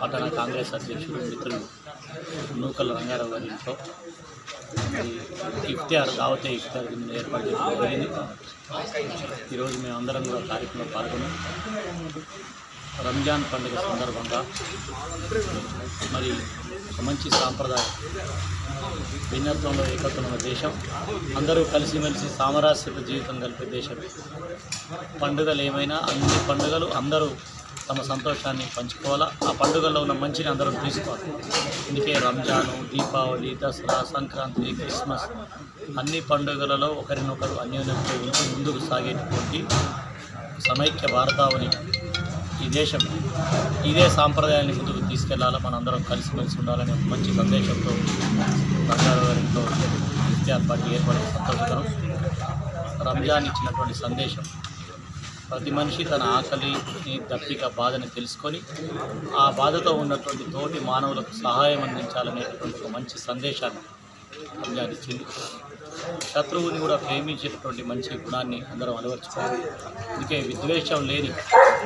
పట్టణ కాంగ్రెస్ అధ్యక్షుడు మిత్రులు నూకల రంగారావు గారి ఇంట్లో మరి ఇఫ్తార్ దావతే ఇఫ్తార్ కింద ఏర్పాటు చేయడం జరిగింది. ఈరోజు మేమందరం కూడా కార్యక్రమంలో పాల్గొన్నాం. రంజాన్ పండుగ సందర్భంగా మరి ఒక మంచి సాంప్రదాయం భిన్నత్వంలో ఏకత్వం ఉన్న దేశం. అందరూ కలిసిమెలిసి సామరాస్యత జీవితం కలిపే దేశం. పండుగలు ఏమైనా అన్ని పండుగలు అందరూ తమ సంతోషాన్ని పంచుకోవాలా? ఆ పండుగల్లో ఉన్న మంచిని అందరం తీసుకోవాలి. అందుకే రంజాను దీపావళి దసరా సంక్రాంతి క్రిస్మస్ అన్ని పండుగలలో ఒకరినొకరు అన్యోన్యంతో ఉంటూ ముందుకు సాగేటువంటి సమైక్య భారతావని ఈ దేశం ఇదే సాంప్రదాయాన్ని ముందుకు తీసుకెళ్ళాలా? మనందరం కలిసిమెలిసి ఉండాలనే ఒక మంచి సందేశంతో బంగారు గారితో ఇఫ్తార్ పార్టీ ఏర్పడిన సంతోషకరం రంజాన్ ఇచ్చినటువంటి సందేశం ప్రతి మనిషి తన ఆకలిని దప్పిక బాధని తెలుసుకొని ఆ బాధతో ఉన్నటువంటి తోటి మానవులకు సహాయం అందించాలనేటువంటి ఒక మంచి సందేశాన్ని రంజాన్ ఇచ్చింది. శత్రువుని కూడా ప్రేమించేటటువంటి మంచి గుణాన్ని అందరం అలవర్చుకోవాలి. అందుకే విద్వేషం లేని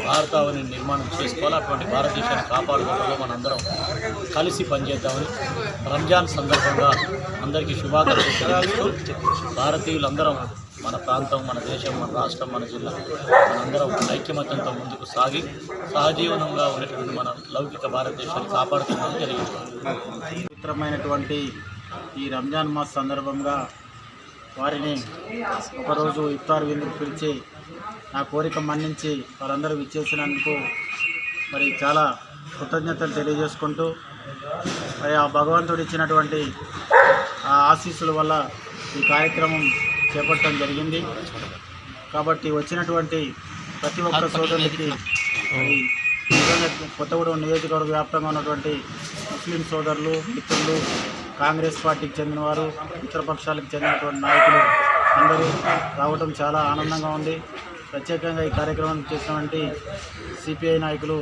భారతావని నిర్మాణం చేసుకోవాలి. అటువంటి భారతదేశాన్ని కాపాడుకోవడంలో మనందరం కలిసి పనిచేద్దామని రంజాన్ సందర్భంగా అందరికీ శుభాకాంక్షలు భారతీయులందరం మన ప్రాంతం మన దేశం మన రాష్ట్రం మన జిల్లా. మనందరం ఐక్యమత్యంతో ముందుకు సాగి సహజీవనంగా ఉండేటువంటి మన లౌకిక భారతదేశాన్ని కాపాడుతుందని తెలియజేస్తాం పవిత్రమైనటువంటి ఈ రంజాన్ మాస్ సందర్భంగా వారిని ఒకరోజు ఇఫ్తార్ విందుకు పిలిచి నా కోరిక మన్నించి వారందరూ విచ్చేసినందుకు మరి చాలా కృతజ్ఞతలు తెలియజేసుకుంటూ మరి ఆ భగవంతుడు ఇచ్చినటువంటి ఆ ఆశీస్సుల వల్ల ఈ కార్యక్రమం చేపట్టడం జరిగింది. కాబట్టి వచ్చినటువంటి ప్రతి ఒక్క నిజంగా కొత్తగూడెం నియోజకవర్గ వ్యాప్తంగా ఉన్నటువంటి ముస్లిం సోదరులు మిత్రులు కాంగ్రెస్ పార్టీకి చెందినవారు ఇతర పక్షాలకు చెందినటువంటి నాయకులు అందరూ రావడం చాలా ఆనందంగా ఉంది. ప్రత్యేకంగా ఈ కార్యక్రమం చేసినటువంటి సిపిఐ నాయకులు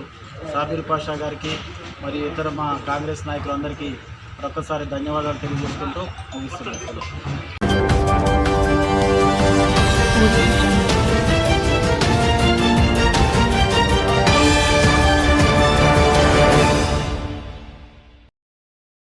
సాబీర్ పాషా గారికి మరియు ఇతర మా కాంగ్రెస్ నాయకులందరికీ మరొకసారి ధన్యవాదాలు తెలియజేసుకుంటూ ముగిస్తున్నాను. Thank you.